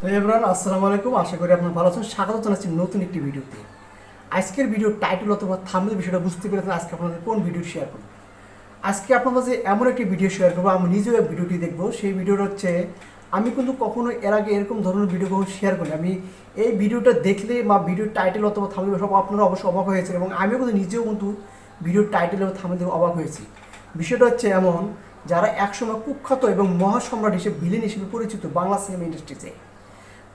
তো এবার আসসালামু আলাইকুম। আশা করি আপনার ভালো আছেন। স্বাগত জানাচ্ছি নতুন একটি ভিডিওতে। আজকের ভিডিও টাইটেল অথবা থামলে বিষয়টা বুঝতে পেরেছেন আজকে আপনাদের কোন ভিডিও শেয়ার করব? আজকে আপনার মাঝে এমন একটি ভিডিও শেয়ার করব, আমি নিজেও ভিডিওটি দেখব। সেই ভিডিওটা হচ্ছে, আমি কিন্তু কখনো এর আগে এরকম ধরনের ভিডিও কখনো শেয়ার করি আমি এই ভিডিওটা দেখলে বা ভিডিওর টাইটেল অথবা থামলে সব আপনারা অবশ্যই অবাক হয়েছে এবং আমিও কিন্তু নিজেও কিন্তু ভিডিওর টাইটেল এবং থামলে অবাক হয়েছি। বিষয়টা হচ্ছে এমন, যারা একসময় কুখ্যাত এবং মহাসম্রাট হিসেবে ভিলেন হিসেবে পরিচিত বাংলা সিনেমা ইন্ডাস্ট্রিতে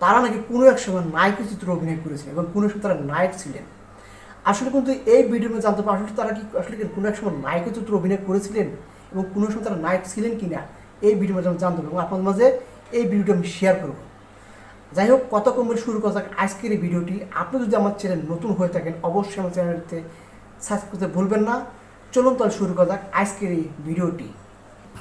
তারা নাকি কোনো এক সময় নায়কের চিত্র অভিনয় করেছেন এবং কোনো সময় তারা নায়ক ছিলেন। আসলে কিন্তু এই মধ্যে জানতে পারব আসলে তারা কি আসলে কি কোনো এক সময় নায়কের চিত্র অভিনয় করেছিলেন এবং কোনো সময় তারা নায়ক ছিলেন কি না এই ভিডিও আমি জানতে পারব আপনাদের মাঝে এই ভিডিওটা আমি শেয়ার করব। যাই হোক কত কম করে শুরু করা যাক আজকের এই ভিডিওটি আপনি যদি আমার চ্যানেল নতুন হয়ে থাকেন, অবশ্যই আমার চ্যানেলটিতে সাবস্ক্রাইব করতে ভুলবেন না। চলুন তাহলে শুরু করা যাক আজকের এই ভিডিওটি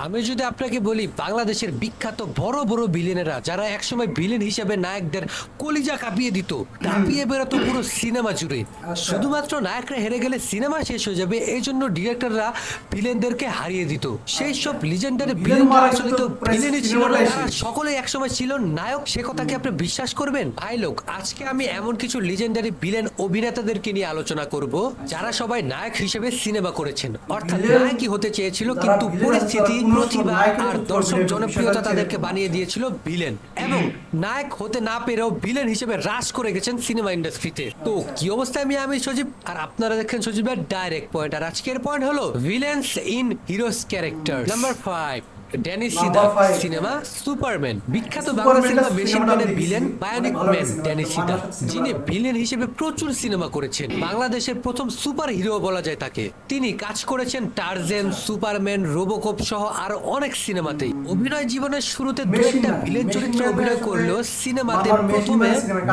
আমি যদি আপনাকে বলি বাংলাদেশের বিখ্যাত বড় বড় বিলেনেরা যারা একসময় বিলেন হিসেবে নায়কদের কলিজা কাঁপিয়ে দিত কাঁপিয়ে বেরোতো পুরো সিনেমা জুড়ে। শুধুমাত্র নায়করা হেরে গেলে সিনেমা শেষ হয়ে যাবে এই জন্য ডিরেক্টররা ভিলেনদেরকে হারিয়ে দিত। সেই সব লিজেন্ডারি ভিলেন মারা আসলে তো ভিলেনই ছিল না। সকলে একসময় ছিল নায়ক সে কথা কি আপনি বিশ্বাস করবেন? ভাই লোক আজকে আমি এমন কিছু লিজেন্ডারি ভিলেন অভিনেতাদেরকে নিয়ে আলোচনা করব যারা সবাই নায়ক হিসেবে সিনেমা করেছেন। অর্থাৎ নায়কই হতে চেয়েছিল কিন্তু পরিস্থিতি প্রতিভা আর দর্শক জনপ্রিয়তা তাদেরকে বানিয়ে দিয়েছিল ভিলেন এবং নায়ক হতে না পেরেও ভিলেন হিসেবে রাজ করে গেছেন সিনেমা ইন্ডাস্ট্রিতে তো কি অবস্থায় আমি আমি সজীব? আর আপনারা দেখেন সজীবের ডাইরেক্ট পয়েন্ট আর আজকের পয়েন্ট হলো villains in heroes character number five Danny Number Sidak cinema Superman. বিখ্যাত বাংলা সিনেমা মেশিন সিনেমাটা ম্যানের villain bionic man cinema. Danny Sidak যিনি ভিলেন হিসেবে প্রচুর সিনেমা করেছেন। বাংলাদেশের প্রথম সুপার হিরো বলা যায় তাকে। তিনি কাজ করেছেন টার্জেন সুপারম্যান রোবোকপ সহ আরও অনেক সিনেমাতেই অভিনয় জীবনের শুরুতে দু একটা ভিলেন চরিত্রে অভিনয় করলেও সিনেমাতে প্রথমে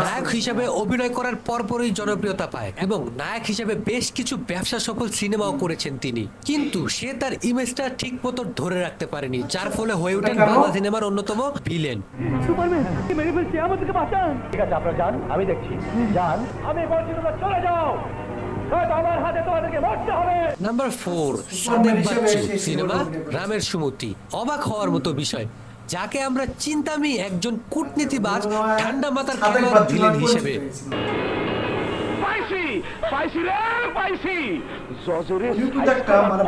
নায়ক। হিসেবে অভিনয় করার পরপরই জনপ্রিয়তা পায় এবং নায়ক হিসেবে বেশ কিছু ব্যবসা সফল সিনেমাও করেছেন তিনি। কিন্তু সে তার ইমেজটা ঠিক মতো ধরে রাখতে পারেনি। যার ফলে হয়ে ওঠেন বাংলা সিনেমার অন্যতম ভিলেন ঠিক আছে আপনারা যান আমি দেখছি। যান আমি বলছি তোমরা চলে যাও। Number four Sadek Bachchu cinema. রামের সুমতি অবাক হওয়ার মতো বিষয় যাকে আমরা চিন্তামি একজন কূটনীতিবাজ ঠান্ডা মাথার ভিলেন হিসেবে। পাইছি পাইছি রে পাইছি। জজরে কিন্তু একটা মানে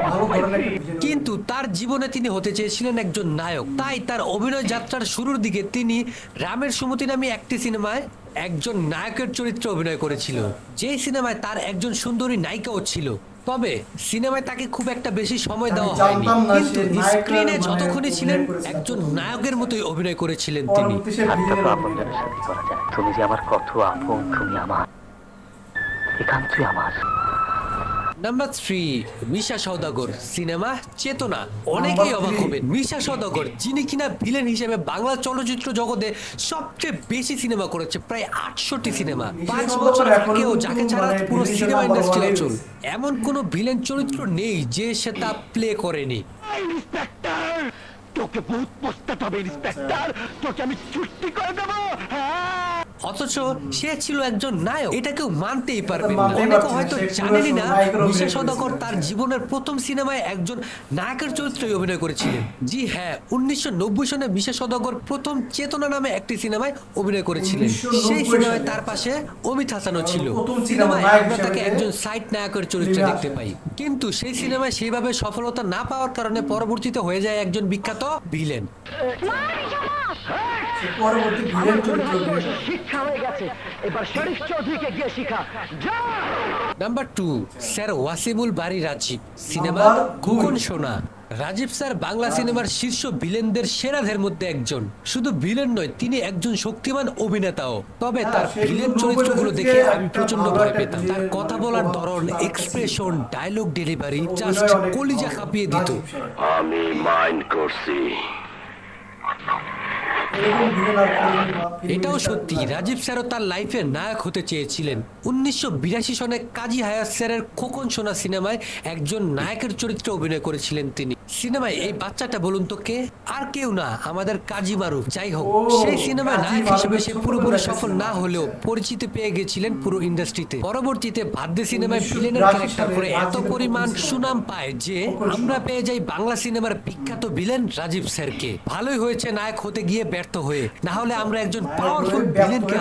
কিন্তু তার জীবনে তিনি হতে চেয়েছিলেন একজন নায়ক। তাই তার অভিনয় যাত্রার শুরুর দিকে তিনি রামের সুমতি নামে একটি সিনেমায় একজন নায়কের চরিত্রে অভিনয় করেছিল। যেই সিনেমায় তার একজন সুন্দরী নায়িকাও ছিল। তবে সিনেমায় তাকে খুব একটা বেশি সময় দেওয়া হয়নি। কিন্তু স্ক্রিনে মানে যতক্ষণই ছিলেন একজন নায়কের মতোই অভিনয় করেছিলেন তিনি। তুমি যে আমার কত আপন তুমি আমার একান্তই আমার। Number three Misha Sawdagar cinema Chetna. অনেকেই অবাক হবেন। মিশা সওদাগর যিনি কিনা ভিলেন হিসেবে বাংলা চলচ্চিত্র জগতে সবচেয়ে বেশি সিনেমা করেছে প্রায় আটষট্টি সিনেমা পাঁচ বছর আগেও যাকে ছাড়া পুরো সিনেমা ইন্ডাস্ট্রি number one চল এমন কোনো ভিলেন চরিত্র নেই যে সে তা প্লে করেনি। তোকে ভূত পোস্তাতে হবে ইন্সপেক্টর তোকে আমি ছুটি করে দেবো! হ্যাঁ! অথচ সে ছিল একজন নায়ক। এটা কেউ মানতেই পারবে না। অনেকে হয়তো জানেনই না মিশা সদাকর তার জীবনের প্রথম সিনেমায় একজন নায়কের চরিত্রে অভিনয় করেছিলেন। জি হ্যাঁ উনিশশো নব্বই সনে মিশা সদাকর প্রথম চেতনা নামে একটি সিনেমায় অভিনয় করেছিলেন। সেই সিনেমায় তার পাশে অমিত হাসানও ছিল। সিনেমায় আমরা তাকে একজন সাইড নায়কের চরিত্রে দেখতে পাই। কিন্তু সেই সিনেমায় সেইভাবে সফলতা না পাওয়ার কারণে পরবর্তীতে হয়ে যায় একজন বিখ্যাত ভিলেন। পরবর্তী ভিলেন চরিত্র শিক্ষা হয়ে গেছে। এবার শরীফ চৌধুরীকে গিয়ে শিখা। Number two sir Wasimul Bari Rajib cinema Number সোনা রাজীব স্যার বাংলা সিনেমার শীর্ষ ভিলেনদের সেরাদের মধ্যে একজন। শুধু ভিলেন নয় তিনি একজন শক্তিমান অভিনেতাও। তবে তার হ্যাঁ, ভিলেন কিন্তু চরিত্রগুলো দেখে আমি প্রচণ্ড ভয় পেতাম। তার কথা বলার ধরন এক্সপ্রেশন ডায়লগ ডেলিভারি জাস্ট কলিজা কাঁপিয়ে দিত। আমি মাইন্ড করছি এরকম villain আর কোনো film এটাও সত্যি। রাজীব স্যারও তার লাইফে নায়ক হতে চেয়েছিলেন। উনিশশো বিরাশি সনে কাজী হায়াত স্যারের খোকন সোনা সিনেমায় একজন নায়কের চরিত্রে অভিনয় করেছিলেন তিনি। সিনেমায় এই বাচ্চাটা বলুন তো কে? আর কেউ না আমাদের কাজী মারুফ। যাই হোক সেই সিনেমায় নায়ক হিসেবে সে পুরোপুরি সফল না হলেও পরিচিতি পেয়ে গেছিলেন পুরো ইন্ডাস্ট্রিতে পরবর্তীতে ভাদ্যে সিনেমায় ভিলেনের ক্যারেক্টার করে এত পরিমাণ সুনাম পায় যে আমরা পেয়ে যাই বাংলা সিনেমার বিখ্যাত ভিলেন রাজীব স্যারকে। ভালোই হয়েছে নায়ক হতে গিয়ে ব্যর্থ ব্যর্থ হয়ে না হলে আমরা একজন পাওয়ারফুল ভিলেনকে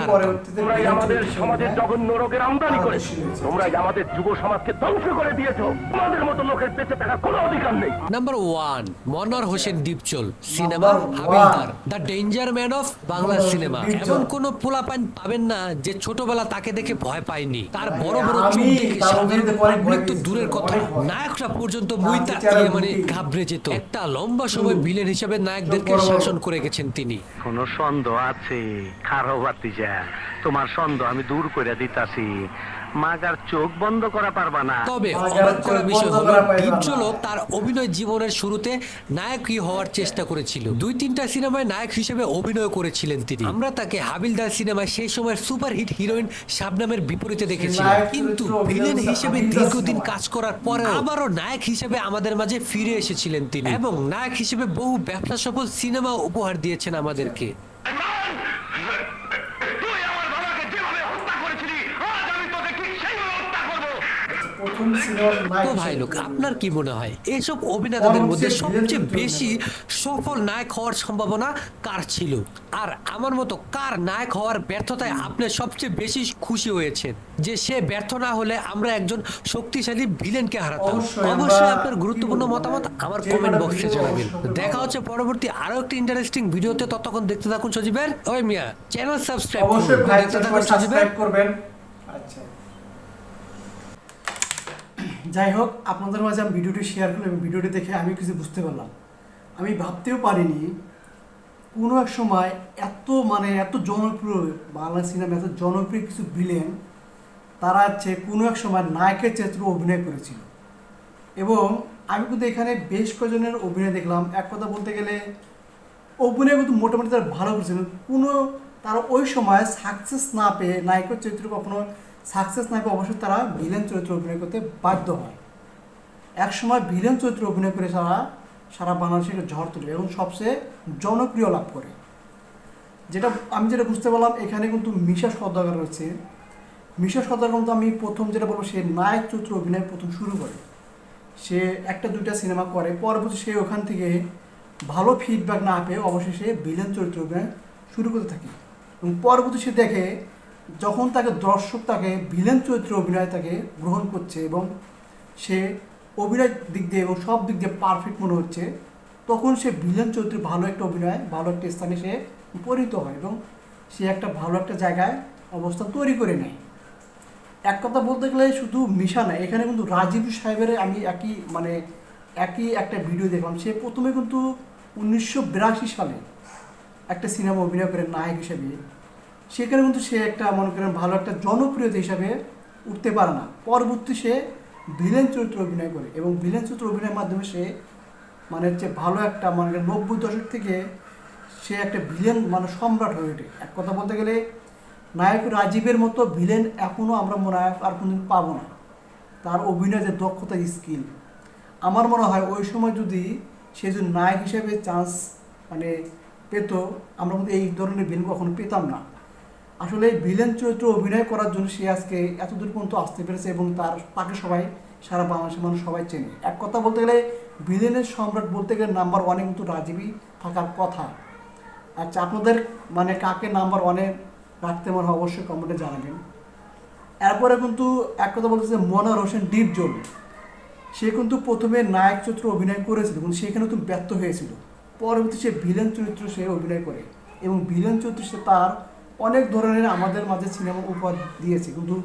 তোমরাই আমাদের সমাজের জঘন্য রোগের আমদানি করেছ। তোমরাই আমাদের যুব সমাজকে ধ্বংস করে দিয়েছ। তোমাদের মতো লোকের বেঁচে থাকার কোনো অধিকার নেই। Number one Monowar Hossain Dipjol cinema Habildar the danger man of Bangla cinema এমন কোন পোলাপান পাবেন না যে ছোটবেলা তাকে দেখে ভয় পায়নি। তার বড় বড় চোখ দেখে সাধারণ পাবলিক তো দূরের কথা। নায়করা পর্যন্ত মুইতা মানে ঘাবড়ে যেত। একটা লম্বা সময় ভিলেন হিসেবে নায়কদেরকে। শাসন করে গেছেন তিনি। কোনো সন্দেহ আছে। খারো বাতিজা তোমার সন্দেহ আমি দূর করে দিতাছি। মাগার চোখ বন্ধ করা পারবা না। তবে অবাক করার বিষয় হলো তার অভিনয় জীবনের শুরুতে নায়কই হওয়ার চেষ্টা করেছিল। দুই তিনটা সিনেমায় নায়ক হিসেবে অভিনয় করেছিলেন তিনি। আমরা তাকে হাবিলদার সিনেমায় সেই সময়ের সুপারহিট হিরোইন শাবনামের বিপরীতে দেখেছিলাম। কিন্তু ভিলেন হিসেবে দীর্ঘদিন কাজ করার পরে আবারও নায়ক হিসেবে আমাদের মাঝে ফিরে এসেছিলেন তিনি। এবং নায়ক হিসেবে বহু ব্যবসা সফল সিনেমা উপহার দিয়েছেন আমাদেরকে। তো ভাই লোক আপনার কি মনে হয়? এইসব অভিনেতাদের মধ্যে সবচেয়ে বেশি সফল নায়ক হওয়ার সম্ভাবনা কার ছিল? আর আমার মতো কার নায়ক হওয়ার ব্যর্থতায় আপনি সবচেয়ে বেশি খুশি হয়েছেন? যে সে ব্যর্থ না হলে আমরা একজন শক্তিশালী ভিলেনকে হারাতাম। অবশ্যই আপনার গুরুত্বপূর্ণ মতামত আমার কমেন্ট বক্সে জানাবেন। দেখা হচ্ছে পরবর্তী আরও একটি ইন্টারেস্টিং ভিডিওতে। ততক্ষণ দেখতে থাকুন সজীবের। ওই মিয়া চ্যানেল সাবস্ক্রাইব করুন। দেখতে থাকুন সজীবের। সাবস্ক্রাইব করবেন। আচ্ছা। যাই হোক, আপনাদের মাঝে আমি ভিডিওটি শেয়ার করলাম ভিডিওটি দেখে আমি কিছু বুঝতে পারলাম। আমি ভাবতেও পারিনি কোনো এক সময় এত মানে এত জনপ্রিয়, বাংলা সিনেমা এত জনপ্রিয় কিছু ভিলেন তারা হচ্ছে কোনো এক সময় নায়কের চরিত্রে অভিনয় করেছিল। এবং আমি কিন্তু এখানে বেশ কয়জনের অভিনয় দেখলাম। এক কথা বলতে গেলে অভিনয় কিন্তু মোটামুটি তারা ভালো করেছিল। কোনো তারা ওই সময় সাকসেস না পেয়ে নায়কের চরিত্র কখনো সাকসেস না পেয়ে অবশ্যই তারা ভিলেন চরিত্রে অভিনয় করতে বাধ্য হয়। এক সময় ভিলেন চরিত্রে অভিনয় করে সারা সারা বাংলাদেশে ঝড় তুলে এবং সবচেয়ে জনপ্রিয় লাভ করে। যেটা আমি যেটা বুঝতে পারলাম, এখানে কিন্তু মিশা সদাগর রয়েছে। মিশা সদাগর কিন্তু আমি প্রথম যেটা বলব, সে নায়ক চরিত্র অভিনয় প্রথম শুরু করে। সে একটা দুইটা সিনেমা করে, পরবর্তী সে ওখান থেকে ভালো ফিডব্যাক না পেয়ে অবশেষে ভিলেন চরিত্র অভিনয় শুরু করতে থাকে। এবং পরবর্তী সে দেখে যখন তাকে দর্শক, তাকে ভিলেন চরিত্রে অভিনয় তাকে গ্রহণ করছে এবং সে অভিনয় দিক দিয়ে এবং সব দিক দিয়ে পারফেক্ট মনে হচ্ছে, তখন সে ভিলেন চরিত্রে ভালো একটা অভিনয়, ভালো একটা স্থানে সে পরিণত হয় এবং সে একটা ভালো একটা জায়গায় অবস্থান তৈরি করে নেয়। এক কথা বলতে গেলে শুধু মিশা না, এখানে কিন্তু রাজীব সাহেবের আমি একই মানে একই একটা ভিডিও দেখলাম। সে প্রথমে কিন্তু উনিশশো বিরাশি সালে একটা সিনেমা অভিনয় করে নায়ক হিসেবে। সেখানে কিন্তু সে একটা, মনে করেন, ভালো একটা জনপ্রিয়তা হিসাবে উঠতে পারে না। পরবর্তী সে ভিলেন চরিত্র অভিনয় করে এবং ভিলেন চরিত্র অভিনয়ের মাধ্যমে সে মানে হচ্ছে ভালো একটা মানে নব্বই দশক থেকে সে একটা ভিলেন মানে সম্রাট হয়ে ওঠে। এক কথা বলতে গেলে, নায়ক রাজীবের মতো ভিলেন এখনও আমরা মনে হয় আর কোনোদিন পাবো না। তার অভিনয় যে দক্ষতা, স্কিল, আমার মনে হয় ওই সময় যদি সে যদি নায়ক হিসেবে চান্স মানে পেতো, আমরা কিন্তু এই ধরনের ভিলেন কখনো পেতাম না। আসলে ভিলেন চরিত্র অভিনয় করার জন্য সে আজকে এতদূর পর্যন্ত আসতে পেরেছে এবং তার তাকে সবাই, সারা বাংলাদেশের মানুষ সবাই চেনে। এক কথা বলতে গেলে, ভিলেনের সম্রাট বলতে গেলে নাম্বার ওয়ানে কিন্তু রাজীবই থাকার কথা। আচ্ছা আপনাদের মানে কাকে নাম্বার ওয়ানে রাখতে মনে হয় অবশ্যই কমেন্টে জানাবেন। এরপরে কিন্তু এক কথা বলতেছে মনোয়ার হোসেন ডিপজল সে কিন্তু প্রথমে নায়ক চরিত্র অভিনয় করেছিল কিন্তু সেখানে কিন্তু ব্যর্থ হয়েছিল। পরবর্তী সে ভিলেন চরিত্র সে অভিনয় করে এবং ভিলেন চরিত্র সে তার অনেক ধরনের আমাদের মাঝে সিনেমা উপহার দিয়েছে। কিন্তু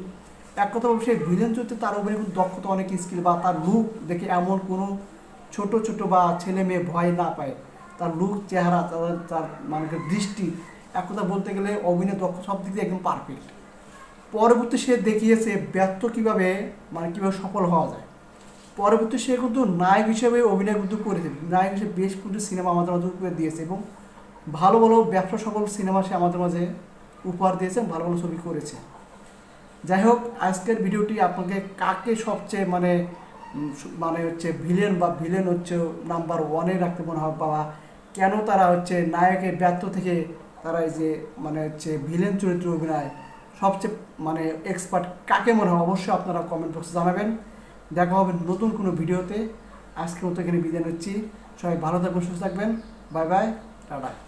এক কথা বলব, সেই ভিলেন চরিত্রে তার অভিনয় কিন্তু দক্ষতা অনেক স্কিল বা তার লুক দেখে এমন কোনো ছোট ছোট বা ছেলে মেয়ে ভয় না পায়। তার লুক চেহারা, তার তার মানে দৃষ্টি, এক কথা বলতে গেলে অভিনয় দক্ষ সব দিক দিয়ে একদম পারফেক্ট পরবর্তী সে দেখিয়েছে ব্যর্থ কীভাবে মানে কীভাবে সফল হওয়া যায়। পরবর্তী সে কিন্তু নায়ক হিসেবে অভিনয় কিন্তু করেছে। নায়ক হিসেবে বেশ কিছু সিনেমা আমাদের মাঝে দিয়েছে এবং ভালো ভালো ব্যবসা সফল সিনেমা সে আমাদের মাঝে উপহার দিয়েছেন, ভালো ভালো ছবি করেছে যাই হোক, আজকের ভিডিওটি আপনাকে কাকে সবচেয়ে মানে মানে হচ্ছে ভিলেন বা ভিলেন হচ্ছে নাম্বার ওয়ানে রাখতে মনে হয় বা কেন তারা হচ্ছে নায়কের ব্যর্থ থেকে তারা এই যে মানে হচ্ছে ভিলেন চরিত্র অভিনয়, সবচেয়ে মানে এক্সপার্ট কাকে মনে হয় অবশ্যই আপনারা কমেন্ট বক্সে জানাবেন। দেখা হবে নতুন কোনো ভিডিওতে। আজকের মতো এখানে বিদায় নিচ্ছি। সবাই ভালো থাকবেন, সুস্থ থাকবেন। Bye bye, tata.